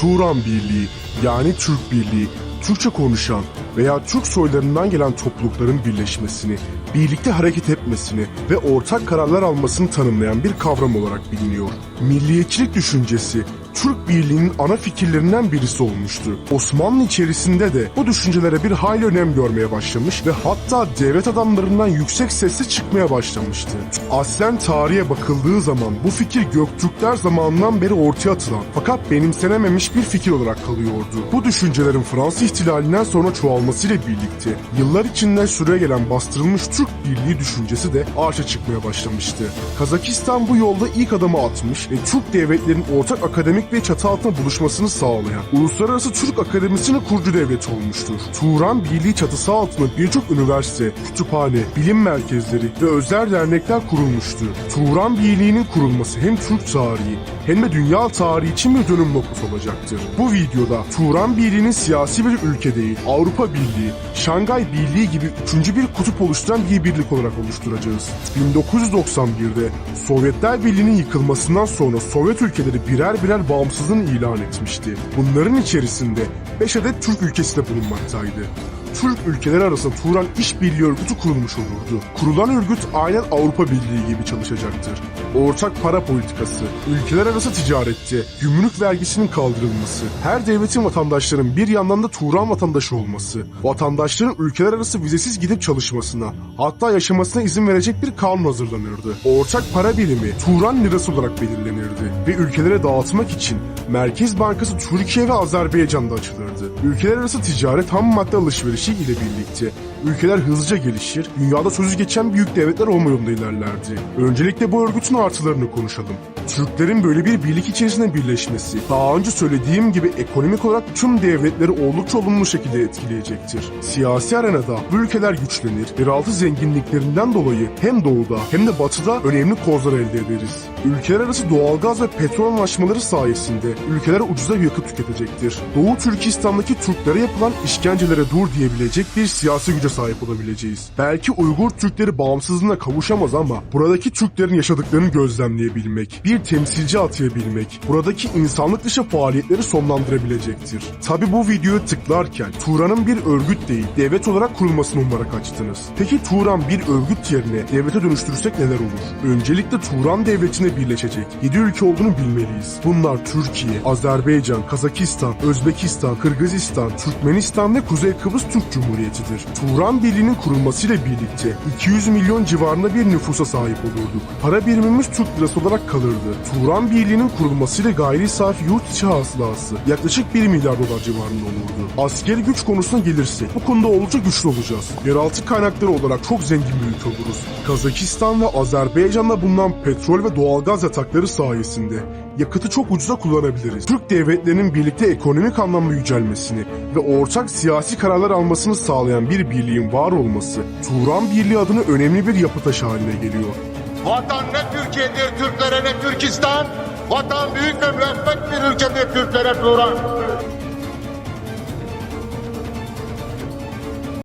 Turan Birliği yani Türk Birliği, Türkçe konuşan veya Türk soylarından gelen toplulukların birleşmesini, birlikte hareket etmesini ve ortak kararlar almasını tanımlayan bir kavram olarak biliniyor. Milliyetçilik düşüncesi Türk Birliği'nin ana fikirlerinden birisi olmuştu. Osmanlı içerisinde de bu düşüncelere bir hayli önem görmeye başlamış ve hatta devlet adamlarından yüksek sesle çıkmaya başlamıştı. Aslen tarihe bakıldığı zaman bu fikir Göktürkler zamanından beri ortaya atılan fakat benimsenememiş bir fikir olarak kalıyordu. Bu düşüncelerin Fransız ihtilalinden sonra çoğalmasıyla birlikte yıllar içinde süregelen bastırılmış Türk Birliği düşüncesi de arşa çıkmaya başlamıştı. Kazakistan bu yolda ilk adımı atmış ve Türk devletlerin ortak akademik ve çatı altında buluşmasını sağlayan Uluslararası Türk Akademisi'nin kurucu devleti olmuştur. Turan Birliği çatısı altında birçok üniversite, kütüphane, bilim merkezleri ve özel dernekler kurulmuştur. Turan Birliği'nin kurulması hem Türk tarihi hem de dünya tarihi için bir dönüm noktası olacaktır. Bu videoda Turan Birliği'nin siyasi bir ülke değil, Avrupa Birliği, Şangay Birliği gibi üçüncü bir kutup oluşturan bir birlik olarak oluşturacağız. 1991'de Sovyetler Birliği'nin yıkılmasından sonra Sovyet ülkeleri birer birer bağımsızlığını ilan etmişti. Bunların içerisinde 5 adet Türk ülkesi de bulunmaktaydı. Türk ülkeleri arasında Turan İşbirliği Örgütü kurulmuş olurdu. Kurulan örgüt aynen Avrupa Birliği gibi çalışacaktır. Ortak para politikası, ülkeler arası ticarette, gümrük vergisinin kaldırılması, her devletin vatandaşlarının bir yandan da Turan vatandaşı olması, vatandaşların ülkeler arası vizesiz gidip çalışmasına, hatta yaşamasına izin verecek bir kanun hazırlanırdı. Ortak para birimi Turan lirası olarak belirlenirdi ve ülkelere dağıtmak için Merkez Bankası Türkiye ve Azerbaycan'da açılırdı. Ülkeler arası ticaret ham madde alışverişi ile birlikte ülkeler hızlıca gelişir, dünyada sözü geçen büyük devletler olma yolunda ilerlerdi. Öncelikle bu örgütün artılarını konuşalım. Türklerin böyle bir birlik içerisinde birleşmesi, daha önce söylediğim gibi ekonomik olarak tüm devletleri oldukça olumlu şekilde etkileyecektir. Siyasi arenada bu ülkeler güçlenir, yeraltı zenginliklerinden dolayı hem doğuda hem de batıda önemli kozlar elde ederiz. Ülkeler arası doğalgaz ve petrol anlaşmaları sayesinde ülkeler ucuza yakıt tüketecektir. Doğu Türkistan'daki Türklere yapılan işkencelere dur diyebilecek bir siyasi güce sahip olabileceğiz. Belki Uygur Türkleri bağımsızlığına kavuşamaz ama buradaki Türklerin yaşadıklarını gözlemleyebilmek, bir temsilci atayabilmek, buradaki insanlık dışı faaliyetleri sonlandırabilecektir. Tabi bu videoyu tıklarken Turan'ın bir örgüt değil, devlet olarak kurulmasını umarak açtınız. Peki Turan bir örgüt yerine devlete dönüştürürsek neler olur? Öncelikle Turan devletine birleşecek 7 ülke olduğunu bilmeliyiz. Bunlar Türkiye, Azerbaycan, Kazakistan, Özbekistan, Kırgızistan, Türkmenistan ve Kuzey Kıbrıs Türk Cumhuriyeti'dir. Turan Birliği'nin kurulmasıyla birlikte 200 milyon civarında bir nüfusa sahip olurduk. Para birimimiz Türk lirası olarak kalırdı. Turan Birliği'nin kurulmasıyla gayri safi yurt içi hasılası yaklaşık 1 milyar dolar civarında olurdu. Askeri güç konusuna gelirsek bu konuda oldukça güçlü olacağız. Yeraltı kaynakları olarak çok zengin bir ülke oluruz. Kazakistan ve Azerbaycan'da bulunan petrol ve doğalgaz yatakları sayesinde yakıtı çok ucuza kullanabiliriz. Türk devletlerinin birlikte ekonomik anlamda yücelmesini ve ortak siyasi kararlar almasını sağlayan bir birliğin var olması Turan Birliği adına önemli bir yapı taşı haline geliyor. Vatan ne Türkiye'dir Türklere ne Türkistan. Vatan büyük ve müebbet bir ülkedir Türklere Turan.